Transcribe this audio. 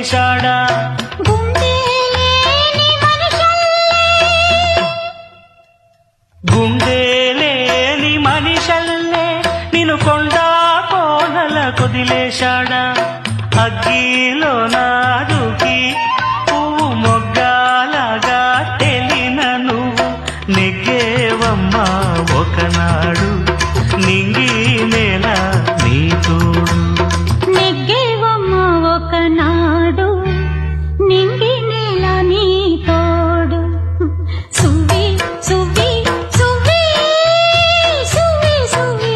చేశాడా గుండె లేని మనిషల్లే నిన్ను కొండా కోనల కుదిలేశాడా? అగ్గిలోనా నెగ్గేవమ్మా ఒకనా